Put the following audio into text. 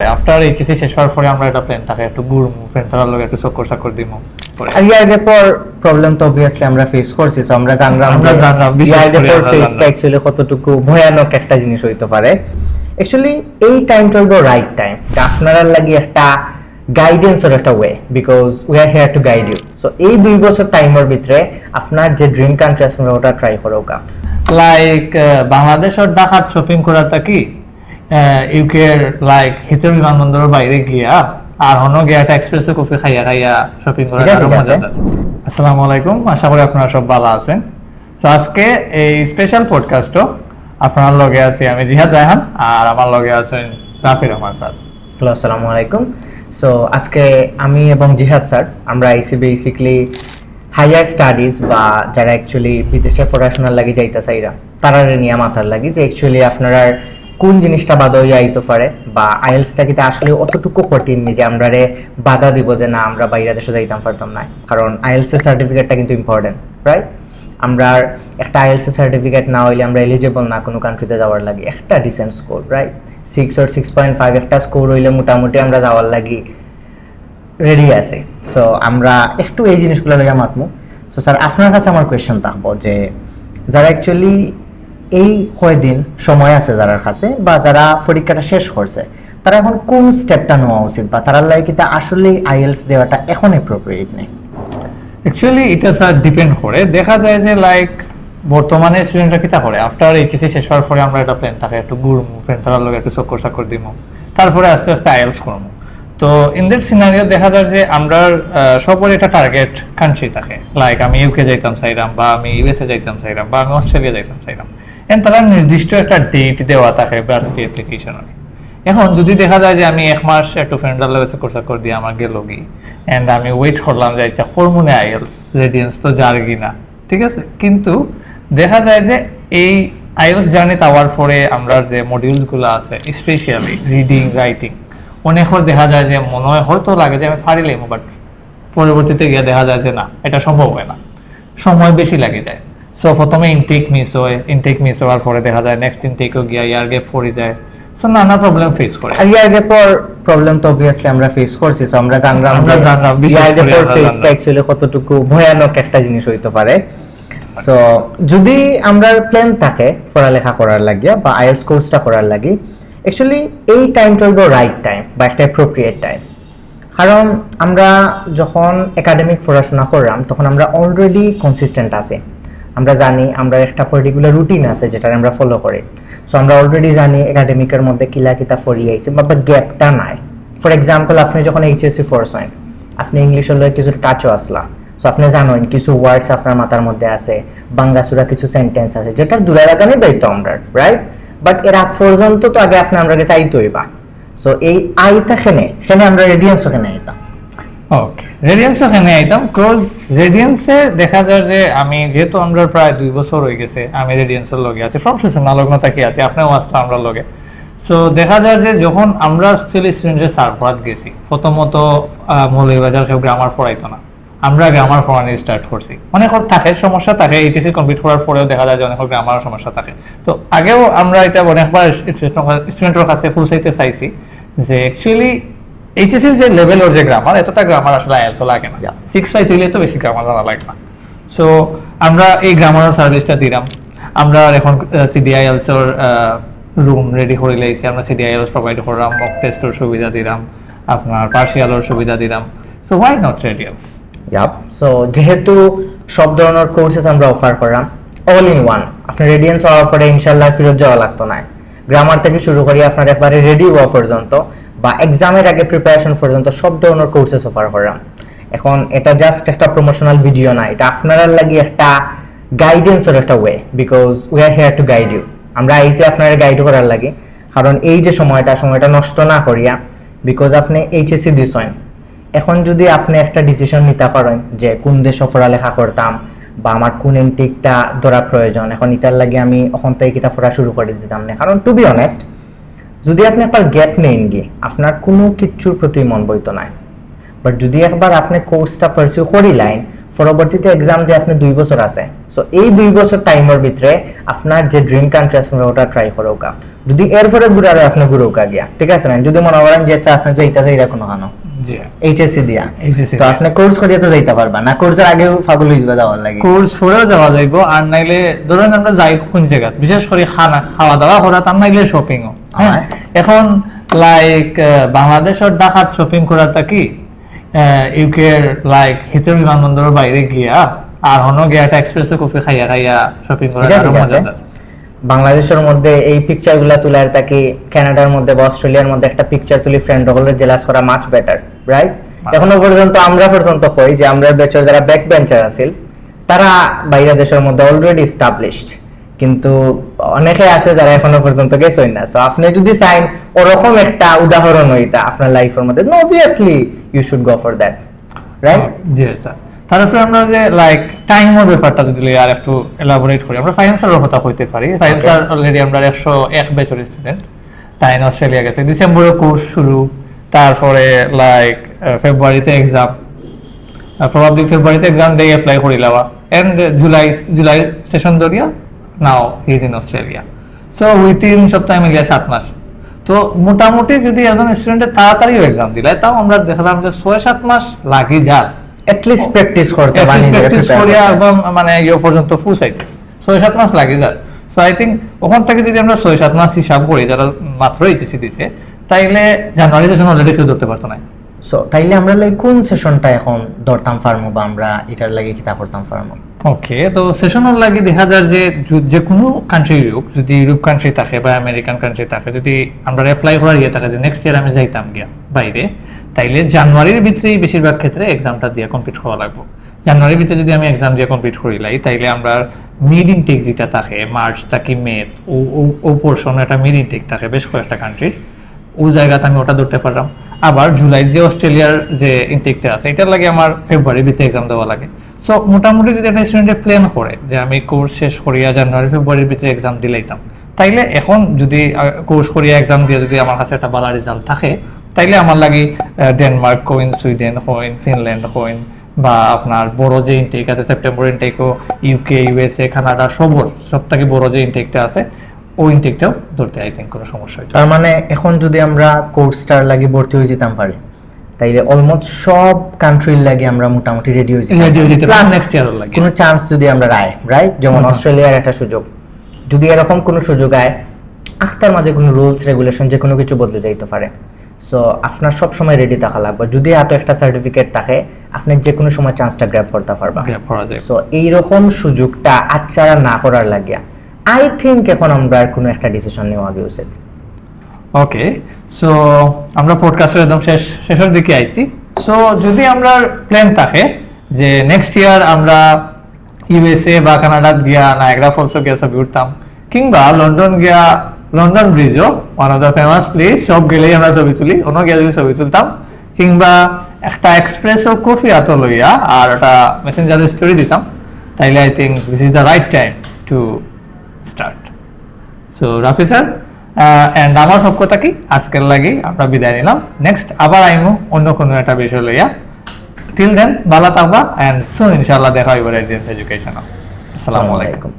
After HSC শেষ হওয়ার পরে আমরা একটা প্ল্যান থাকে একটু ঘুরমু ফ্রেন্ড তার লগে একটু চক্কর চাক্কর দিমু ইয়ার পর প্রবলেম তো অবভিয়াসলি আমরা ফেস করছি তো আমরা জানলাম আমরা জানলাম, ইয়ার পর ফেসটা জানলাম। অ্যাকচুয়ালি কতটুকু ভয়ানক একটা জিনিস হইতে পারে। অ্যাকচুয়ালি এই টাইমটা হলো রাইট টাইম আপনারা লাগি একটা গাইডেন্সের একটা way because we are here to guide you so এই দুই বছর টাইমের ভিতরে আপনার যে ড্রিম কান্ট্রি আছে ওটা ট্রাই করো লাইক বাংলাদেশ আর ঢাকার শপিং করাটা কি? ইউকে এর লাইক বিমানবন্দরের বাইরে গিয়া আর গিয়া একটা এক্সপ্রেসে কফি খাইয়া খাইয়া শপিং করা আরও মজাদার আসসালামু আলাইকুম আশা করি আপনারা সব ভালো আছেন। তো আজকে এই স্পেশাল পডকাস্টও আপনার লগে আছি আমি জিহাদ রায়হান আর আমার লগে আছেন রাফির রহমান স্যার। হ্যালো আসসালামু আলাইকুম। সো আজকে আমি এবং জিহাদ স্যার আমরা আইসি বেসিকলি হায়ার স্টাডিজ বা যারা অ্যাকচুয়ালি বিদেশে পড়াশোনার লাগি যাইতে চাইরা তারা নিয়ে মাথার লাগি যে অ্যাকচুয়ালি আপনারা কোন জিনিসটা বাধা হইয়া আইতে পারে? বা আইএলসটা কিন্তু আসলে অতটুকু কঠিন নি যে আমরা রে বাধা দিব যে না, আমরা বাইরে দেশে যাইতাম, পারতাম না? কারণ আইএলস এর সার্টিফিকেটটা কিন্তু ইম্পর্টেন্ট রাইট আমরা একটা আইএলস সার্টিফিকেট না হইলে আমরা এলিজিবল না কোনো কান্ট্রিতে যাওয়ার লাগে। একটা decent score right six or six point five একটা স্কোর হইলে মোটামুটি আমরা যাওয়ার লাগি রেডি আছি। সো আমরা একটু এই জিনিসগুলো লেগে মাতমু। সো স্যার আপনার কাছে আমার কোয়েশ্চেন থাকব যে, যারা অ্যাকচুয়ালি এই কয়দিন সময় আছে যারা কাছে বা যারা পরীক্ষাটা শেষ করছে, তারা এখন কোন স্টেপটা নেওয়া উচিত বা তারা লাগে কিতা আসলে আইএলস দেওয়াটা এখন অ্যাপ্রোপ্রিয়েট নেই? অ্যাকচুয়ালি এটা স্যার ডিপেন্ড করে। দেখা যায় যে লাইক বর্তমানে স্টুডেন্টরা কিতা করে? আফটার এইচএসসি শেষ হওয়ার পরে আমরা একটা প্ল্যান থাকে, একটু ঘুরমু ফ্রেন্ড তার লগে একটু চক্কর চাক্কর দিমু। তারপরে আস্তে আস্তে আইএলস করব তো ইন দ্যাট সিনারিও দেখা যায় যে আমরা সবার একটা টার্গেট কান্ট্রি থাকে। লাইক আমি ইউকে যাইতাম চাইলাম বা আমি ইউএসএ যাইতাম চাইলাম বা আমি অস্ট্রেলিয়া যাইতাম চাইলাম এন্ড তারা নির্দিষ্ট একটা ডেট দেওয়া থাকে ভার্সিটি অ্যাপ্লিকেশনের এখন যদি দেখা যায় যে আমি এক মাস একটু ফ্রেন্ডার লগে চক্কর চাক্কর দিয়ে আমার গেল গি অ্যান্ড আমি ওয়েট করলাম যে আচ্ছা হরমোনে আইএলস রেডিয়েন্স তো যার না ঠিক আছে? কিন্তু দেখা যায় যে এই আইএলস জার্নি তাওয়ার পরে আমরা যে মডিউলগুলো আছে স্পেশালি রিডিং রাইটিং অনেকবার দেখা যায় যে মনে হয় হয়তো লাগে যে আমি পারিলাম বাট পরবর্তীতে গিয়ে দেখা যায় যে না, এটা সম্ভব হয় না। সময় বেশি লাগে যায়। সো প্রথমে ইনটেক মিস হয় ইনটেক মিস হওয়ার পরে দেখা যায় নেক্সট ইনটেকও গিয়া ইয়ার গ্যাপ পড়ে যায়। সো নানা প্রবলেম ফেস করে। আর ইয়ার পর প্রবলেম তো অবভিয়াসলি আমরা ফেস করছি। তো আমরা জানলাম আমরা জানলাম, ইয়ার করে পর আমরা ফেসটা অ্যাকচুয়ালি কতটুকু ভয়ানক একটা জিনিস হইতে পারে। সো যদি আমরা প্ল্যান থাকে পড়ালেখা করার লাগিয়া বা আইএলস কোর্সটা করার লাগি অ্যাকচুয়ালি এই টাইমটা হলো রাইট টাইম বা একটা অ্যাপ্রোপ্রিয়েট টাইম কারণ আমরা যখন একাডেমিক পড়াশোনা করলাম তখন আমরা অলরেডি কনসিস্টেন্ট আছি। আমরা জানি আমরা একটা পার্টিকুলার রুটিন আছে যেটা আমরা ফলো করি। সো আমরা অলরেডি জানি একাডেমিকের মধ্যে কিলা কিতা ফরিয়ে আইছে বা গ্যাপটা নাই। ফর এক্সাম্পল আপনি যখন এইচএসসি ফোর্স হয় আপনি ইংলিশ লগে কিছু টাচও আসলা। সো আপনি জানেন কিছু ওয়ার্ডস আপনার মাথার মধ্যে আছে, বাঙ্গাসুরা কিছু সেন্টেন্স আছে যেটা দূরে লাগানো দায়িত্ব আমরা রাইট বাট এর আগ পর্যন্ত তো আগে আপনি আমরা কাছে হইবা সো এই আইতা খেনে খেনে আমরা রেডিয়েন্স ওখানে আইতাম? ওকে রেডিয়েন্স ওখানে আইতাম ক্লোজ রেডিয়েন্সে দেখা যায় যে আমি যেহেতু আমরা প্রায় দুই বছর হয়ে গেছে, আমি রেডিয়েন্সের লগে আছি। সব শেষ নালগ্নতা কি আছে, আপনিও আসতো আমরা লগে। সো দেখা যায় যে যখন আমরা অ্যাকচুয়ালি স্টুডেন্টের সারফরাত গেছি, প্রথমত মৌলভীবাজার কেউ গ্রামার পড়াইতো না। আমরা গ্রামার পড়ানো স্টার্ট করছি। অনেক থাকে, সমস্যা থাকে এইচএসসি কমপ্লিট করার পরেও দেখা যায় যে অনেক গ্রামার সমস্যা থাকে। তো, আগেও আমরা এটা অনেকবার স্টুডেন্টের কাছে ফুলসাইতে চাইছি যে অ্যাকচুয়ালি এইচএসসি যে লেভেল ওর যে গ্রামার এতটা গ্রামার আসলে আইএলসও লাগে না। সিক্স ফাইভ হইলে তো বেশি গ্রামার জানা লাগে না। সো আমরা এই গ্রামার সার্ভিসটা দিলাম। আমরা এখন রুম রেডি করে লাইছি। আমরা সিডিআইএলস প্রোভাইড করলাম মক টেস্টের সুবিধা দিলাম আপনার পার্সিয়ালের সুবিধা দিলাম। So why not radials yup so যেহেতু সব ধরনের কোর্সেস আমরা অফার করলাম অল ইন ওয়ান আপনি রেডিয়েন্স হওয়ার পরে ইনশাল্লাহ ফেরত যাওয়া লাগতো না। গ্রামার থেকে শুরু করি আপনার একবারে রেডি হওয়া পর্যন্ত। বা এক্সামের আগে প্রিপারেশন পর্যন্ত সব ধরনের কোর্সেস অফার করলাম এখন এটা জাস্ট একটা প্রমোশনাল ভিডিও না, এটা আপনারা লাগি একটা গাইডেন্সের একটা way because we are here to guide you আমরা আইসি আপনার গাইড করার লাগে, কারণ এই যে সময়টা সময়টা নষ্ট না করিয়া বিকজ আপনি এইচএসসি দিছেন। এখন যদি আপনি একটা ডিসিশন নিতে পারেন যে কোন দেশে পড়ালেখা করতাম, বা আমার কোন এন্টিকটা ধরা প্রয়োজন, এখন এটার লাগে আমি এখন থেকে কিতা পড়া শুরু করে দিতাম না। কারণ টু বি অনেস্ট যদি আপনি একবার গ্যাপ নেন গিয়ে আপনার কোনো কিচ্ছুর প্রতি মন বইত নাই। বাট যদি একবার আপনি কোর্সটা পার্সিউ করি লাইন পরবর্তীতে এক্সাম দিয়ে আপনি দুই বছর আছে সো এই দুই বছর টাইমের ভিতরে আপনার যে ড্রিম কান্ট্রি আছে ওটা ট্রাই করো যদি এরপরে ঘুরে আপনি ঘুরে উকা গিয়া, ঠিক আছে না যদি মনে করেন যে আচ্ছা যে যাইতেছে এরকম হানো এইচএসসি দিয়া। তো আপনি কোর্স করিয়া তো যাইতে পারবা না। কোর্সের আগেও ফাগুল যাওয়ার লাগে। কোর্স করেও যাওয়া যাইব আর নাইলে ধরেন আমরা যাই কোন জায়গা বিশেষ করে খানা খাওয়া দাওয়া করা তার নাইলে শপিংও হ্যাঁ? এখন লাইক বাংলাদেশের ঢাকার শপিং করাটা কি? ইউকের লাইক হিতের বিমানবন্দরের বাইরে গিয়া আর হনো গিয়া একটা এক্সপ্রেসে কফি খাইয়া খাইয়া শপিং করা বাংলাদেশের মধ্যে এই পিকচারগুলা তুলার তাকে কানাডার মধ্যে বা অস্ট্রেলিয়ার মধ্যে একটা পিকচার তুলি ফ্রেন্ড হলের জেলাস করা মাছ বেটার রাইট এখনও পর্যন্ত আমরা পর্যন্ত কই যে আমরা বেচার যারা ব্যাক বেঞ্চার আছিল তারা বাইরে দেশের মধ্যে অলরেডি এস্টাবলিশড কিন্তু অনেকে আছে যারা এখনও পর্যন্ত গেছই না। সো আপনি যদি চাইন ওরকম একটা উদাহরণ হইতা আপনার লাইফের মধ্যে obviously you should go for that right G sir তারপরে আমরা যে লাইক টাইমের ব্যাপারটা যদি আর একটু এলাবোরেট করি আমরা ফাইন্যান্সের কথা কইতে পারি। ফাইন্যান্সার অলরেডি আমরা একশো এক স্টুডেন্ট তাই অস্ট্রেলিয়া গেছে। ডিসেম্বরে কোর্স শুরু। তারপরে লাইক ফেব্রুয়ারিতে এক্সাম প্রবাবলি ফেব্রুয়ারিতে এক্সাম দিয়ে অ্যাপ্লাই করি লাওয়া এন্ড জুলাই জুলাই সেশন ধরিয়া now he is in Australia so within সপ্তাহ মিলিয়ে সাত মাস। তো মোটামুটি যদি একজন স্টুডেন্টের তাড়াতাড়িও এক্সাম দিলে তাও আমরা দেখলাম যে ছয় সাত মাস লাগি যায় অ্যাটলিস্ট প্র্যাকটিস করতে প্র্যাকটিস করিয়া একদম মানে ইয়ে পর্যন্ত ফুসাইতে ছয় সাত মাস লাগে যায় সো আই থিঙ্ক ওখান থেকে যদি আমরা ছয় সাত মাস হিসাব করি যারা মাত্র এইচএসসি দিছে তাইলে জানুয়ারি সেশন অলরেডি কেউ ধরতে পারতো না। সো তাইলে আমরা লাইক কোন সেশনটা এখন ধরতাম ফার্মো বা আমরা এটার লাগে কিতা করতাম ফার্মো? ওকে তো সেশনের লাগে দেখা যায় যে যু- কোনো কান্ট্রি ইউরোপ যদি ইউরোপ কান্ট্রি থাকে বা আমেরিকান কান্ট্রি থাকে যদি আমরা অ্যাপ্লাই করার ইয়ে থাকে যে নেক্সট ইয়ার আমি যাইতাম গিয়া বাইরে তাইলে জানুয়ারির ভিতরেই বেশিরভাগ ক্ষেত্রে এক্সামটা দিয়ে কমপ্লিট করা লাগবে। জানুয়ারির ভিতরে যদি আমি এক্সাম দিয়ে কমপ্লিট করিলাই তাইলে আমরা মিড ইনটেক যেটা থাকে মার্চ থাকি মে ও ও- ও পোর্শন একটা মিড ইনটেক থাকে বেশ কয়েকটা কান্ট্রির ওই জায়গাতে আমি ওটা ধরতে পারলাম। আবার জুলাই যে অস্ট্রেলিয়ার যে ইনটেকটা আছে, এটার লাগে আমার ফেব্রুয়ারি ভিতরে এক্সাম দেওয়া লাগে। সো মোটামুটি যদি একটা স্টুডেন্টে প্ল্যান করে যে আমি কোর্স শেষ করিয়া জানুয়ারি ফেব্রুয়ারির ভিতরে এক্সাম দিলাইতাম, তাইলে এখন যদি কোর্স করিয়া এক্সাম দিয়ে যদি আমার কাছে একটা ভালো রেজাল্ট থাকে, তাইলে আমার লাগে ডেনমার্ক কইন সুইডেন হইন ফিনল্যান্ড হইন বা আপনার বড় যে ইনটেক আছে সেপ্টেম্বর ইনটেকও ইউকে ইউএসএ কানাডা সবর, সব থেকে বড় যে ইনটেকটা আছে ওই ইনটেকটাও ধরতে আই থিঙ্ক কোনো সমস্যা তার মানে এখন যদি আমরা কোর্সটার লাগে ভর্তি হয়ে যেতাম পারি তাইলে অলমোস্ট সব কান্ট্রির লাগে আমরা মোটামুটি রেডি হয়ে যেতাম। Ready হয়ে যেতে Plus next লাগে। কোনো চান্স যদি আমরা রায় রাইট যেমন অস্ট্রেলিয়ার একটা সুযোগ। যদি এরকম কোনো সুযোগ আয় আখতার মাঝে কোনো রুলস রেগুলেশন যে কোনো কিছু বদলে যাইতে পারে। সো আপনার সব সময় রেডি থাকা লাগবে। যদি এত একটা সার্টিফিকেট থাকে আপনি যে কোনো সময় চান্সটা গ্র্যাব করতে পারবা। সো এইরকম সুযোগটা আচ্ছাড়া না করার লাগিয়া আই থিঙ্ক এখন আমরা কোনো একটা ডিসিশন নেওয়া উচিত ওকে সো আমরা পডকাস্টের একদম শেষ, শেষের দিকে আইছি। সো যদি আমরা প্ল্যান থাকে যে নেক্সট ইয়ার আমরা ইউএসএ বা কানাডা গিয়া নায়গ্রা ফলসও গিয়া ছবি উঠতাম, কিংবা লন্ডন গিয়া London ব্রিজও one of the famous place সব গেলেই আমরা ছবি তুলি, অন্য গিয়া যদি ছবি তুলতাম, কিংবা একটা এক্সপ্রেসও কফি আতো লইয়া আর একটা মেসেঞ্জারে স্টোরি দিতাম, তাইলে I think this is the right time to start so Rafi sir and আমার সব কথা কি? আজকের লাগে আমরা বিদায় নিলাম। নেক্সট আবার আইমু অন্য কোনো একটা বিষয় লইয়া। টিল দেন ভালো থাকবা অ্যান্ড সুন ইনশাল্লাহ দেখা হইব রেডিয়েন্স এডুকেশন আসসালামু আলাইকুম।